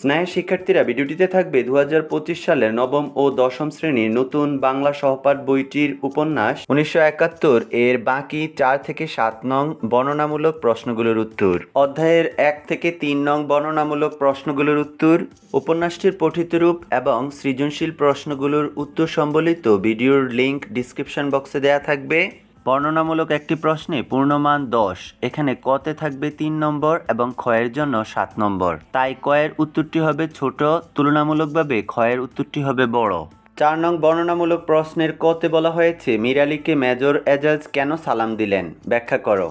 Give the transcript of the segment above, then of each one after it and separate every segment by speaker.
Speaker 1: স্নায়ের শিক্ষার্থীরা ভিডিওটিতে থাকবে দু হাজার পঁচিশ সালের নবম ও দশম শ্রেণির নতুন বাংলা সহপাঠ বইটির উপন্যাস। উনিশশো একাত্তর এর বাকি চার থেকে সাত নং বর্ণনামূলক প্রশ্নগুলোর উত্তর। অধ্যায়ের এক থেকে তিন নং বর্ণনামূলক প্রশ্নগুলোর উত্তর। উপন্যাসটির পঠিত রূপ এবং সৃজনশীল প্রশ্নগুলোর উত্তর সম্বলিত ভিডিওর লিংক ডিসক্রিপশন বক্সে দেয়া থাকবে। বর্ণনামূলক একটি প্রশ্নে পূর্ণমান দশ, এখানে কতে থাকবে তিন নম্বর এবং ক্ষয়ের জন্য সাত নম্বর। তাই কয়ের উত্তরটি হবে ছোট, তুলনামূলকভাবে ক্ষয়ের উত্তরটি হবে বড়। চার নং বর্ণনামূলক প্রশ্নের কতে বলা হয়েছে, মিরালিকে মেজর এজাজ কেন সালাম দিলেন? ব্যাখ্যা করো।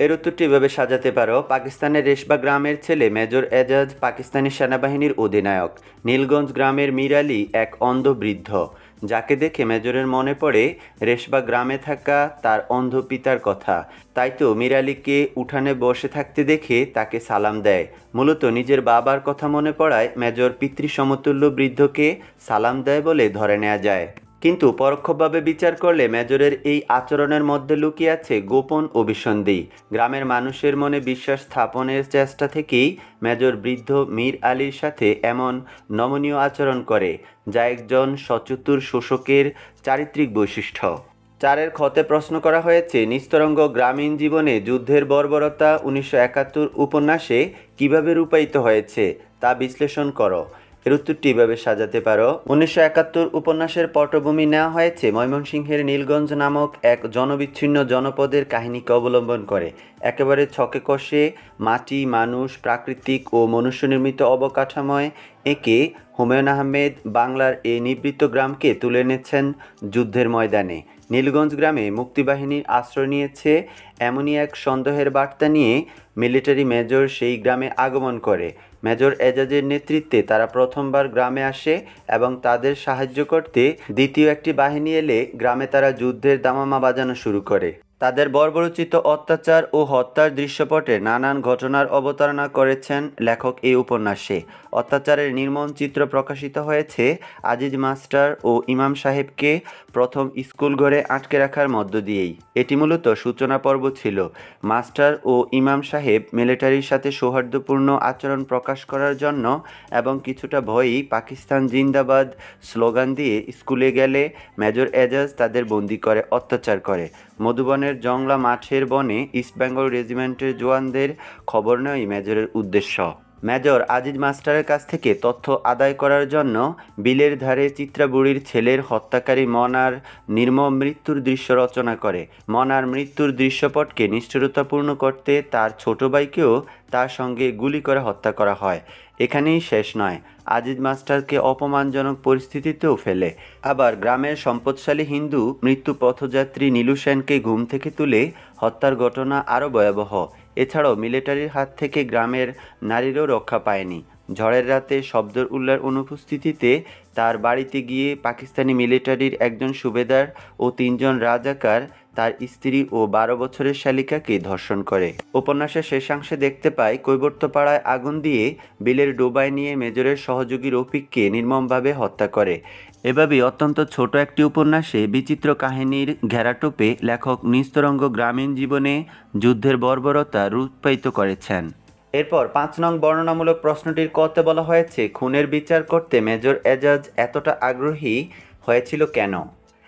Speaker 1: এর উত্তরটি এভাবে সাজাতে পারো, পাকিস্তানের রেশবা গ্রামের ছেলে মেজর এজাজ পাকিস্তানি সেনাবাহিনীর অধিনায়ক। নীলগঞ্জ গ্রামের মিরালি এক অন্ধ বৃদ্ধ। যাকে দেখে মেজরের মনে পড়ে রেশবা গ্রামে থাকা তার অন্ধ পিতার কথা। তাই তো মিরালিকে উঠানে বসে থাকতে দেখে তাকে সালাম দেয়। মূলত নিজের বাবার কথা মনে পড়ায় মেজর পিতৃ সমতুল্য বৃদ্ধকে সালাম দেয় বলে ধরে নেওয়া যায়। কিন্তু পরোক্ষভাবে বিচার করলে মেজরের এই আচরণের মধ্যে লুকিয়ে আছে গোপন অভিসন্ধি। গ্রামের মানুষের মনে বিশ্বাস স্থাপনের চেষ্টা থেকেই মেজর বৃদ্ধ মীর আলীর সাথে এমন নমনীয় আচরণ করে, যা একজন সচতুর শোষকের চারিত্রিক বৈশিষ্ট্য। চারের ক্ষতে প্রশ্ন করা হয়েছে, নিস্তরঙ্গ গ্রামীণ জীবনে যুদ্ধের বর্বরতা উনিশশো একাত্তর উপন্যাসে কীভাবে রূপায়িত হয়েছে, তা বিশ্লেষণ করো। এর উত্তরটি এভাবে সাজাতে পারো। উনিশশো একাত্তর উপন্যাসের পটভূমি নেওয়া হয়েছে ময়মনসিংহের নীলগঞ্জ নামক এক জনবিচ্ছিন্ন জনপদের কাহিনীকে অবলম্বন করে। একেবারে ছকে কষে মাটি, মানুষ, প্রাকৃতিক ও মনুষ্যনির্মিত অবকাঠামোয় এঁকে হুমায়ুন আহমেদ বাংলার এই নিবৃত্ত গ্রামকে তুলে এনেছেন যুদ্ধের ময়দানে। নীলগঞ্জ গ্রামে মুক্তিবাহিনীর আশ্রয় নিয়েছে এমনই এক সন্দেহের বার্তা নিয়ে মিলিটারি মেজর সেই গ্রামে আগমন করে। মেজর এজাজের নেতৃত্বে তারা প্রথমবার গ্রামে আসে এবং তাদের সাহায্য করতে দ্বিতীয় একটি বাহিনী এলে গ্রামে তারা যুদ্ধের দামামা বাজানো শুরু করে। তাদের বর্বরচিত অত্যাচার ও হত্যার দৃশ্যপটে নানান ঘটনার অবতারণা করেছেন লেখক এই উপন্যাসে। অত্যাচারের নির্মম চিত্র প্রকাশিত হয়েছে আজিজ মাস্টার ও ইমাম সাহেবকে প্রথম স্কুল ঘরে আটকে রাখার মধ্য দিয়েই। এটি মূলত সূচনা পর্ব ছিল। মাস্টার ও ইমাম সাহেব মিলিটারির সাথে সৌহার্দ্যপূর্ণ আচরণ প্রকাশ করার জন্য এবং কিছুটা ভয়ই পাকিস্তান জিন্দাবাদ স্লোগান দিয়ে স্কুলে গেলে মেজর এজাজ তাদের বন্দি করে, অত্যাচার করে। মধুবনের জংলা মাঠের বনে ইস্টবেঙ্গল রেজিমেন্টের জোয়ানদের খবর নেওয়াই মেজরের উদ্দেশ্য। মেজর আজিজ মাস্টারের কাছ থেকে তথ্য আদায় করার জন্য বিলের ধারে চিত্রাবুড়ির ছেলের হত্যাকারী মনার নির্মম মৃত্যুর দৃশ্য রচনা করে। মনার মৃত্যুর দৃশ্যপটকে নিষ্ঠুরতাপূর্ণ করতে তার ছোট ভাইকেও তার সঙ্গে গুলি করে হত্যা করা হয়। এখানেই শেষ নয়। আজিজ মাস্টারকে অপমানজনক পরিস্থিতিতেও ফেলে। আবার গ্রামের সম্পদশালী হিন্দু মৃত্যু পথযাত্রী নীলু সেনকে ঘুম থেকে তুলে হত্যার ঘটনা আরও ভয়াবহ। এছাড়াও মিলিটারির হাত থেকে গ্রামের নারীরও রক্ষা পায়নি। ঝড়ের রাতে শব্দর উল্লার অনুপস্থিতিতে তার বাড়িতে গিয়ে পাকিস্তানি মিলিটারির একজন সুবেদার ও তিনজন রাজাকার, তার স্ত্রী ও বারো বছরের শালিকাকে ধর্ষণ করে। উপন্যাসের শেষাংশে দেখতে পাই, কৈবর্তপাড়ায় আগুন দিয়ে বিলের ডোবায় নিয়ে মেজরের সহযোগী রফিককে নির্মমভাবে হত্যা করে। এভাবেই অত্যন্ত ছোট একটি উপন্যাসে বিচিত্র কাহিনীর ঘেরাটোপে লেখক নিস্তরঙ্গ গ্রামীণ জীবনে যুদ্ধের বর্বরতা রূপায়িত করেছেন। এরপর পাঁচ নং বর্ণনামূলক প্রশ্নটির কথা বলা হয়েছে, খুনের বিচার করতে মেজর এজাজ এতটা আগ্রহী হয়েছিল কেন?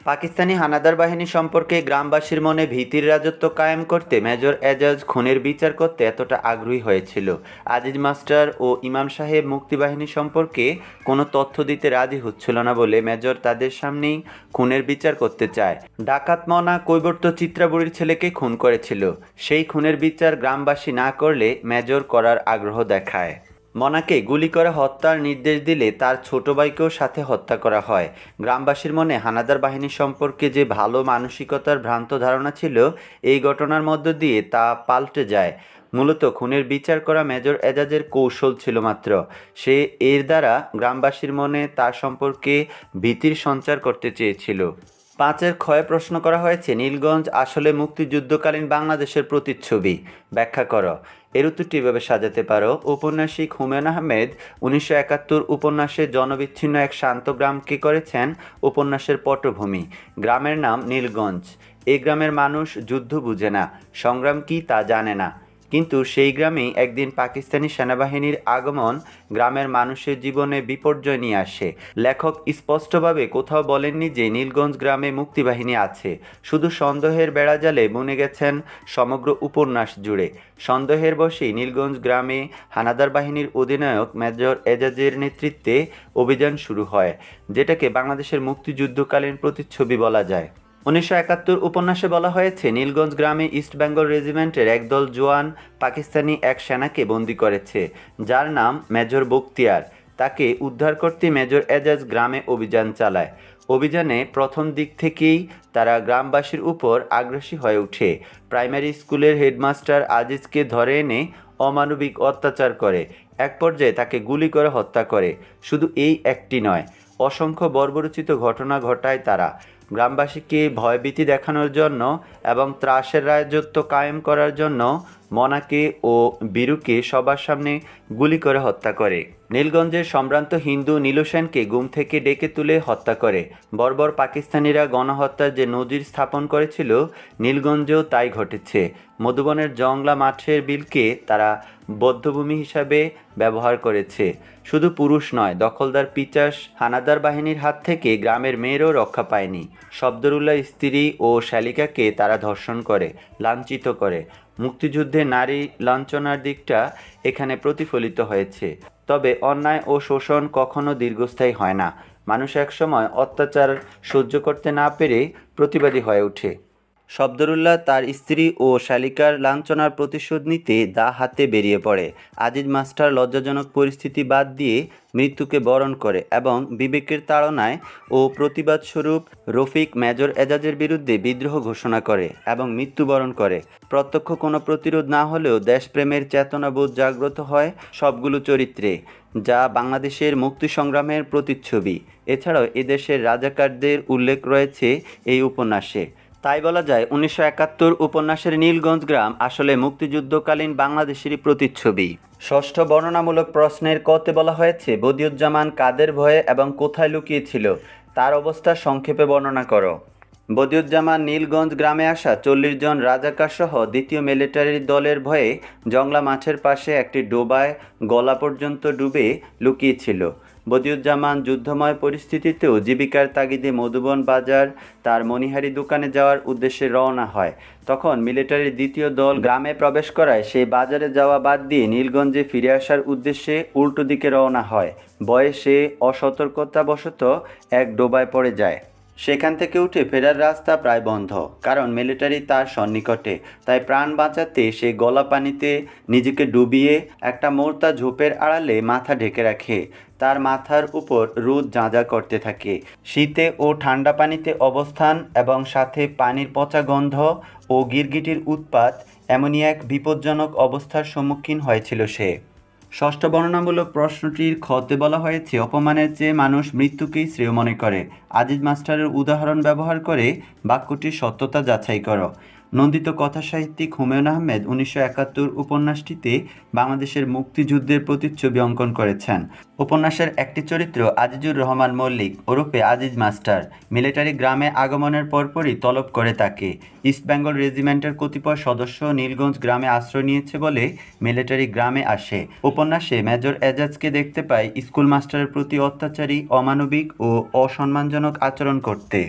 Speaker 1: পাকিস্তানি হানাদার বাহিনী সম্পর্কে গ্রামবাসীর মনে ভীতির রাজত্ব কায়েম করতে মেজর এজাজ খুনের বিচার করতে এতটা আগ্রহী হয়েছিল। আজিজ মাস্টার ও ইমাম সাহেব মুক্তিবাহিনী সম্পর্কে কোনো তথ্য দিতে রাজি হচ্ছিল না বলে মেজর তাদের সামনেই খুনের বিচার করতে চায়। ডাকাত মনা কৈবর্ত চিত্রাবুড়ির ছেলেকে খুন করেছিল। সেই খুনের বিচার গ্রামবাসী না করলে মেজর করার আগ্রহ দেখায়। মনাকে গুলি করে হত্যার নির্দেশ দিলে তার ছোট ভাইকেও সাথে হত্যা করা হয়। গ্রামবাসীর মনে হানাদার বাহিনী সম্পর্কে যে ভালো মানসিকতার ভ্রান্ত ধারণা ছিল, এই ঘটনার মধ্য দিয়ে তা পাল্টে যায়। মূলত খুনের বিচার করা মেজর এজাজের কৌশল ছিল মাত্র। সে এর দ্বারা গ্রামবাসীর মনে তার সম্পর্কে ভীতির সঞ্চার করতে চেয়েছিল। পাঁচের ক্ষয়ে প্রশ্ন করা হয়েছে, নীলগঞ্জ আসলে মুক্তিযুদ্ধকালীন বাংলাদেশের প্রতিচ্ছবি। ব্যাখ্যা করো। এর উত্তরটি এভাবে সাজাতে পারো। ঔপন্যাসিক হুমায়ুন আহমেদ উনিশশো একাত্তর উপন্যাসে জনবিচ্ছিন্ন এক শান্ত গ্রামকে করেছেন? উপন্যাসের পটভূমি। গ্রামের নাম নীলগঞ্জ। এই গ্রামের মানুষ যুদ্ধ বুঝে না। সংগ্রাম কি তা জানে না। কিন্তু সেই গ্রামেই একদিন পাকিস্তানি সেনাবাহিনীর আগমন গ্রামের মানুষের জীবনে বিপর্যয় নিয়ে আসে। লেখক স্পষ্টভাবে কোথাও বলেননি যে নীলগঞ্জ গ্রামে মুক্তিবাহিনী আছে। শুধু সন্দেহের বেড়াজালে বুনে গেছেন সমগ্র উপন্যাস জুড়ে। সন্দেহের বশেই নীলগঞ্জ গ্রামে হানাদার বাহিনীর অধিনায়ক মেজর এজাজের নেতৃত্বে অভিযান শুরু হয়, যেটাকে বাংলাদেশের মুক্তিযুদ্ধকালীন প্রতিচ্ছবি বলা যায়। উনিশশো একাত্তর উপন্যাসে বলা হয়েছে, নীলগঞ্জ গ্রামে ইস্ট বেঙ্গল রেজিমেন্টের একদল জোয়ান পাকিস্তানি এক সেনাকে বন্দি করেছে, যার নাম মেজর বক্তিয়ার তাকে উদ্ধার করতে মেজর এজাজ গ্রামে অভিযান চালায়। অভিযানে প্রথম দিক থেকেই তারা গ্রামবাসীর উপর আগ্রাসী হয়ে ওঠে। প্রাইমারি স্কুলের হেডমাস্টার আজিজকে ধরে এনে অমানবিক অত্যাচার করে। এক পর্যায়ে তাকে গুলি করে হত্যা করে। শুধু এই একটি নয়, অসংখ্য বর্বরচিত ঘটনা ঘটায় তারা। গ্রামবাসীকে ভয়ভীতি দেখানোর জন্য এবং ত্রাসের রাজত্ব কায়েম করার জন্য মনাকে ও বীরুকে সবার সামনে গুলি করে হত্যা করে। নীলগঞ্জের সম্ভ্রান্ত হিন্দু নীলু সেনকে গুম থেকে ডেকে তুলে হত্যা করে। বর্বর পাকিস্তানিরা গণহত্যার যে নজির স্থাপন করেছিল, নীলগঞ্জেও তাই ঘটেছে। মধুবনের জংলা মাঠের বিলকে তারা বদ্ধভূমি হিসাবে ব্যবহার করেছে। শুধু পুরুষ নয়, দখলদার পিচাস হানাদার বাহিনীর হাত থেকে গ্রামের মেয়েরও রক্ষা পায়নি। শব্দরুল্লাহ স্ত্রী ও শালিকাকে তারা ধর্ষণ করে, লাঞ্ছিত করে। মুক্তিযুদ্ধে নারী লাঞ্ছনার দিকটা এখানে প্রতিফলিত হয়েছে। তবে অন্যায় ও শোষণ কখনো দীর্ঘস্থায়ী হয় না। মানুষ একসময় অত্যাচার সহ্য করতে না পেরে প্রতিবাদী হয়ে ওঠে। শব্দরুল্লাহ তার স্ত্রী ও শালিকার লাঞ্ছনার প্রতিশোধ নিতে দা হাতে বেরিয়ে পড়ে। আজিজ মাস্টার লজ্জাজনক পরিস্থিতি বাদ দিয়ে মৃত্যুকে বরণ করে এবং বিবেকের তাড়নায় ও প্রতিবাদ স্বরূপ রফিক মেজর এজাজের বিরুদ্ধে বিদ্রোহ ঘোষণা করে এবং মৃত্যুবরণ করে। প্রত্যক্ষ কোনো প্রতিরোধ না হলেও দেশপ্রেমের চেতনাবোধ জাগ্রত হয় সবগুলো চরিত্রে, যা বাংলাদেশের মুক্তি সংগ্রামের প্রতিচ্ছবি। এছাড়াও এদেশের রাজাকারদের উল্লেখ রয়েছে এই উপন্যাসে। তাই বলা যায় উনিশশো একাত্তর উপন্যাসের নীলগঞ্জ গ্রাম আসলে মুক্তিযুদ্ধকালীন বাংলাদেশেরই প্রতিচ্ছবি। ষষ্ঠ বর্ণনামূলক প্রশ্নের কতে বলা হয়েছে, বদিউজ্জামান কাদের ভয়ে এবং কোথায় লুকিয়েছিল? তার অবস্থা সংক্ষেপে বর্ণনা করো। বদিউজ্জামান নীলগঞ্জ গ্রামে আসা চল্লিশ জন রাজাকার সহ দ্বিতীয় মিলিটারি দলের ভয়ে জংলা মাঠের পাশে একটি ডোবায় গলা পর্যন্ত ডুবে লুকিয়েছিল। বদিউজ্জামান যুদ্ধময় পরিস্থিতিতেও জীবিকার তাগিদে মধুবন বাজার তার মনিহারি দোকানে যাওয়ার উদ্দেশ্যে রওনা হয়। তখন মিলিটারির দ্বিতীয় দল গ্রামে প্রবেশ করায় সেই বাজারে যাওয়া বাদ দিয়ে নীলগঞ্জে ফিরে আসার উদ্দেশ্যে উল্টো দিকে রওনা হয়। বয়সে অসতর্কতাবশত এক ডোবায় পড়ে যায়। সেখান থেকে উঠে ফেরার রাস্তা প্রায় বন্ধ, কারণ মিলিটারি তার সন্নিকটে। তাই প্রাণ বাঁচাতে সে গলা পানিতে নিজেকে ডুবিয়ে একটা মোর্তা ঝোপের আড়ালে মাথা ঢেকে রাখে। তার মাথার উপর রোদ জাঁজা করতে থাকে। শীতে ও ঠান্ডা পানিতে অবস্থান এবং সাথে পানির পচা গন্ধ ও গিরগিটির উৎপাত এমনই এক বিপজ্জনক অবস্থার সম্মুখীন হয়েছিল সে। ষষ্ঠ বর্ণনামূলক প্রশ্নটির খতে বলা হয়েছে, অপমানের চেয়ে মানুষ মৃত্যুকেই শ্রেয় মনে করে। আজিজ মাস্টারের উদাহরণ ব্যবহার করে বাক্যটির সত্যতা যাচাই করো। নন্দিত কথা সাহিত্যিক হুমায়ুন আহমেদ উনিশশো একাত্তর উপন্যাসটিতে বাংলাদেশের মুক্তিযুদ্ধের প্রতিচ্ছবি অঙ্কন করেছেন। উপন্যাসের একটি চরিত্র আজিজুর রহমান মল্লিক ওরফে আজিজ মাস্টার। মিলিটারি গ্রামে আগমনের পরপরই তলব করে তাকে। ইস্ট বেঙ্গল রেজিমেন্টের কতিপয় সদস্য নীলগঞ্জ গ্রামে আশ্রয় নিয়েছে বলে মিলিটারি গ্রামে আসে। উপন্যাসে মেজর এজাজকে দেখতে পাই স্কুল মাস্টারের প্রতি অত্যাচারী, অমানবিক ও অসম্মানজনক আচরণ করতে।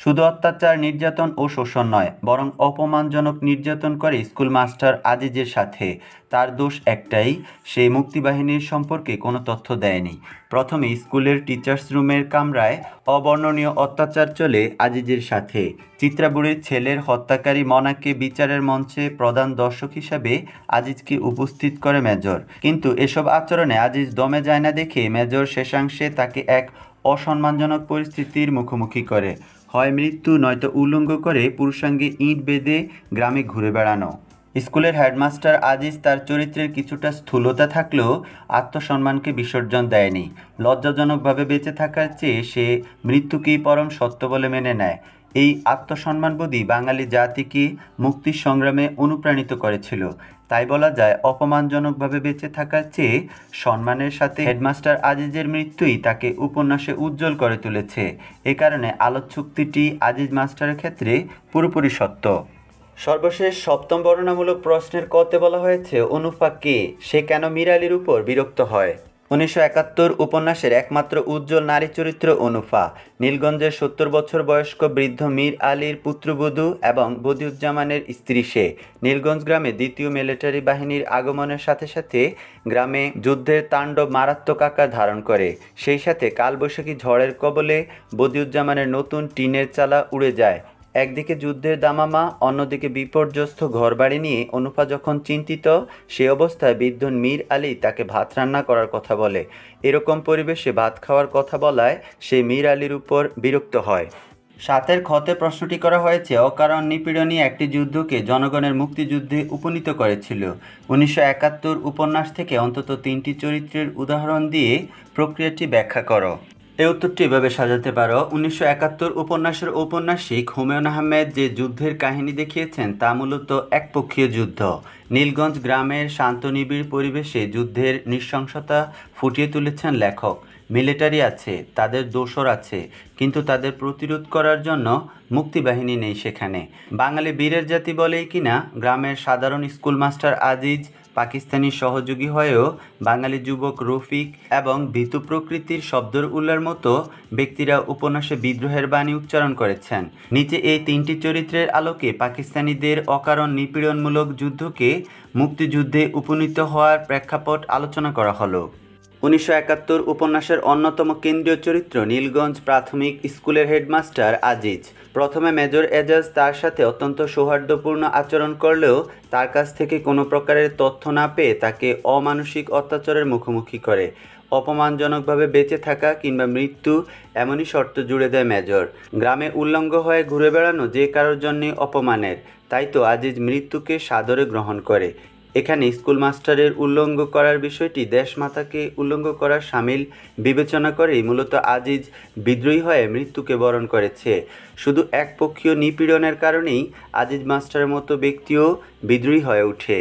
Speaker 1: শুধু অত্যাচার, নির্যাতন ও শোষণ নয়, বরং অপমানজনক নির্যাতন করে স্কুল মাস্টার আজিজের সাথে। তার দোষ একটাই সে মুক্তিবাহিনীর সম্পর্কে কোনো তথ্য দেয়নি। প্রথমে স্কুলের টিচার্স রুমের কামরায় অবর্ণনীয় অত্যাচার চলে আজিজের সাথে। চিত্রাবুড়ির ছেলের হত্যাকারী মনাকে বিচারের মঞ্চে প্রধান দর্শক হিসাবে আজিজকে উপস্থিত করে মেজর। কিন্তু এসব আচরণে আজিজ দমে যায় না দেখে মেজর শেষাংশে তাকে এক অসম্মানজনক পরিস্থিতির মুখোমুখি করে। হয় মৃত্যু নয়তো উল্লঙ্গ করে পুরুষাঙ্গে ইঁট বেঁধে গ্রামে ঘুরে বেড়ানো। স্কুলের হেডমাস্টার আজিজ তার চরিত্রের কিছুটা স্থূলতা থাকলেও আত্মসম্মানকে বিসর্জন দেয়নি। লজ্জাজনকভাবে বেঁচে থাকার চেয়ে সে মৃত্যুকেই পরম সত্য বলে মেনে নেয়। এই আত্মসম্মানবোধই বাঙালি জাতিকে মুক্তির সংগ্রামে অনুপ্রাণিত করেছিল। তাই বলা যায়, অপমানজনকভাবে বেঁচে থাকার চেয়ে সম্মানের সাথে হেডমাস্টার আজিজের মৃত্যুই তাকে উপন্যাসে উজ্জ্বল করে তুলেছে। এ কারণে আলোচ্যুক্তিটি আজিজ মাস্টারের ক্ষেত্রে পুরোপুরি সত্য। সর্বশেষ সপ্তম বর্ণনামূলক প্রশ্নের কতে বলা হয়েছে অনুফা কে? সে কেন মিরালির উপর বিরক্ত হয়? উনিশশো একাত্তর উপন্যাসের একমাত্র উজ্জ্বল নারী চরিত্র অনুফা। নীলগঞ্জের সত্তর বছর বয়স্ক বৃদ্ধ মীর আলীর পুত্রবধূ এবং বদিউজ্জামানের স্ত্রী সে। নীলগঞ্জ গ্রামে দ্বিতীয় মিলিটারি বাহিনীর আগমনের সাথে সাথে গ্রামে যুদ্ধের তাণ্ডব মারাত্মক আকার ধারণ করে। সেই সাথে কালবৈশাখী ঝড়ের কবলে বদিউজ্জামানের নতুন টিনের চালা উড়ে যায়। একদিকে যুদ্ধের দামামা, অন্যদিকে বিপর্যস্ত ঘরবাড়ি নিয়ে অনুপা যখন চিন্তিত, সে অবস্থায় বৃদ্ধ মীর আলী তাকে ভাত রান্না করার কথা বলে। এরকম পরিবেশে ভাত খাওয়ার কথা বলায় সে মীর আলীর উপর বিরক্ত হয়। সাতের ক্ষতে প্রশ্নটি করা হয়েছে, অকারণ নিপীড়নই একটি যুদ্ধকে জনগণের মুক্তিযুদ্ধে উপনীত করেছিল। উনিশশো একাত্তর উপন্যাস থেকে অন্তত তিনটি চরিত্রের উদাহরণ দিয়ে প্রক্রিয়াটি ব্যাখ্যা করো। এই উত্তরটি এভাবে সাজাতে পারো। উনিশশো একাত্তর উপন্যাসের ঔপন্যাসিক হুমায়ুন আহমেদ যে যুদ্ধের কাহিনী দেখিয়েছেন তা মূলত একপক্ষীয় যুদ্ধ। নীলগঞ্জ গ্রামের শান্ত নিবিড় পরিবেশে যুদ্ধের নৃশংসতা ফুটিয়ে তুলেছেন লেখক। মিলিটারি আছে, তাদের দোসর আছে, কিন্তু তাদের প্রতিরোধ করার জন্য মুক্তিবাহিনী নেই সেখানে। বাঙালি বীরের জাতি বলেই কিনা গ্রামের সাধারণ স্কুল মাস্টার আজিজ পাকিস্তানি সহযোগী হয়েও বাঙালি যুবক রফিক এবং ভীতু প্রকৃতির শব্দর উল্লার মতো ব্যক্তিরা উপন্যাসে বিদ্রোহের বাণী উচ্চারণ করেছেন। নিচে এই তিনটি চরিত্রের আলোকে পাকিস্তানিদের অকারণ নিপীড়নমূলক যুদ্ধকে মুক্তিযুদ্ধে উপনীত হওয়ার প্রেক্ষাপট আলোচনা করা হলো। উনিশশো একাত্তর উপন্যাসের অন্যতম কেন্দ্রীয় চরিত্র নীলগঞ্জ প্রাথমিক স্কুলের হেডমাস্টার আজিজ। প্রথমে মেজর এজাজ তার সাথে অত্যন্ত সৌহার্দ্যপূর্ণ আচরণ করলেও তার কাছ থেকে কোনো প্রকারের তথ্য না পেয়ে তাকে অমানসিক অত্যাচারের মুখোমুখি করে। অপমানজনকভাবে বেঁচে থাকা কিংবা মৃত্যু এমনই শর্ত জুড়ে দেয় মেজর। গ্রামে উল্লঙ্গ হয়ে ঘুরে বেড়ানো যে কারোর জন্যে অপমানের। তাই তো আজিজ মৃত্যুকে সাদরে গ্রহণ করে। এখানে স্কুল মাস্টারের উল্লঙ্ঘ করার বিষয়টি দেশমাতাকে উল্লঙ্ঘ করার সামিল বিবেচনা করেই মূলত আজিজ বিদ্রোহী হয়ে মৃত্যুকে বরণ করেছে। শুধু একপক্ষীয় নিপীড়নের কারণেই আজিজ মাস্টারের মতো ব্যক্তিও বিদ্রোহী হয়ে ওঠে।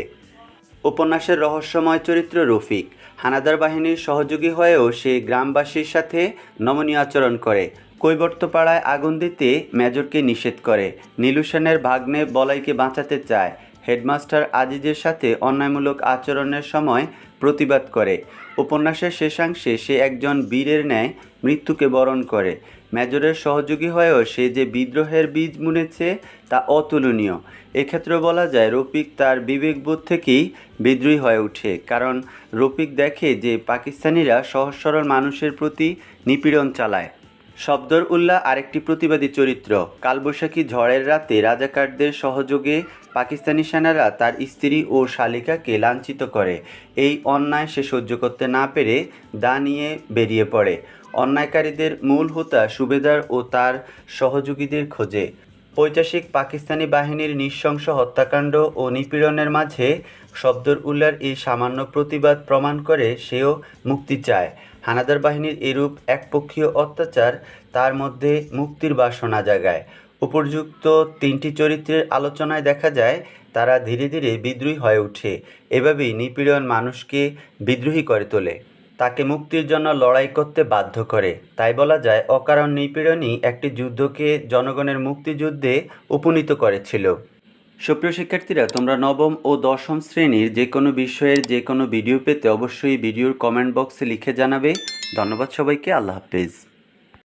Speaker 1: উপন্যাসের রহস্যময় চরিত্র রফিক। হানাদার বাহিনীর সহযোগী হয়েও সে গ্রামবাসীর সাথে নমনীয় আচরণ করে। কৈবর্তপাড়ায় আগুন দিতে মেজরকে নিষেধ করে। নীলু সেনের ভাগ্নে বলাইকে বাঁচাতে চায়। হেডমাস্টার আজিজের সাথে অন্যায়মূলক আচরণের সময় প্রতিবাদ করে। উপন্যাসের শেষাংশে সে একজন বীরের ন্যায় মৃত্যুকে বরণ করে। মেজরের সহযোগী হয়েও সে যে বিদ্রোহের বীজ মুনেছে তা অতুলনীয়। এক্ষেত্রে বলা যায়, রফিক তার বিবেকবোধ থেকেই বিদ্রোহী হয়ে ওঠে। কারণ রফিক দেখে যে পাকিস্তানিরা সহজ সরল মানুষের প্রতি নিপীড়ন চালায়। শব্দর উল্লাহ আরেকটি প্রতিবাদী চরিত্র। কালবৈশাখী ঝড়ের রাতে রাজাকারদের সহযোগে পাকিস্তানি সেনারা তার স্ত্রী ও শালিকাকে লাঞ্ছিত করে। এই অন্যায় সে সহ্য করতে না পেরে দা নিয়ে বেরিয়ে পড়ে। অন্যায়কারীদের মূল হোতা সুবেদার ও তার সহযোগীদের খোঁজে। ঐতিহাসিক পাকিস্তানি বাহিনীর নৃশংস হত্যাকাণ্ড ও নিপীড়নের মাঝে শব্দর উল্লার এই সামান্য প্রতিবাদ প্রমাণ করে সেও মুক্তি চায়। হানাদার বাহিনীর এরূপ একপক্ষীয় অত্যাচার তার মধ্যে মুক্তির বাসনা জাগায়। উপযুক্ত তিনটি চরিত্রের আলোচনায় দেখা যায়, তারা ধীরে ধীরে বিদ্রোহী হয়ে ওঠে। এভাবেই নিপীড়ন মানুষকে বিদ্রোহী করে তোলে। তাকে মুক্তির জন্য লড়াই করতে বাধ্য করে। তাই বলা যায়, অকারণ নিপীড়নই একটি যুদ্ধকে জনগণের মুক্তিযুদ্ধে উপনীত করেছিল। সুপ্রিয় শিক্ষার্থীরা, তোমরা নবম ও দশম শ্রেণির যে কোনো বিষয়ের যে কোনো ভিডিও পেতে অবশ্যই ভিডিওর কমেন্ট বক্সে লিখে জানাবে। ধন্যবাদ সবাইকে, আল্লাহ হাফেজ।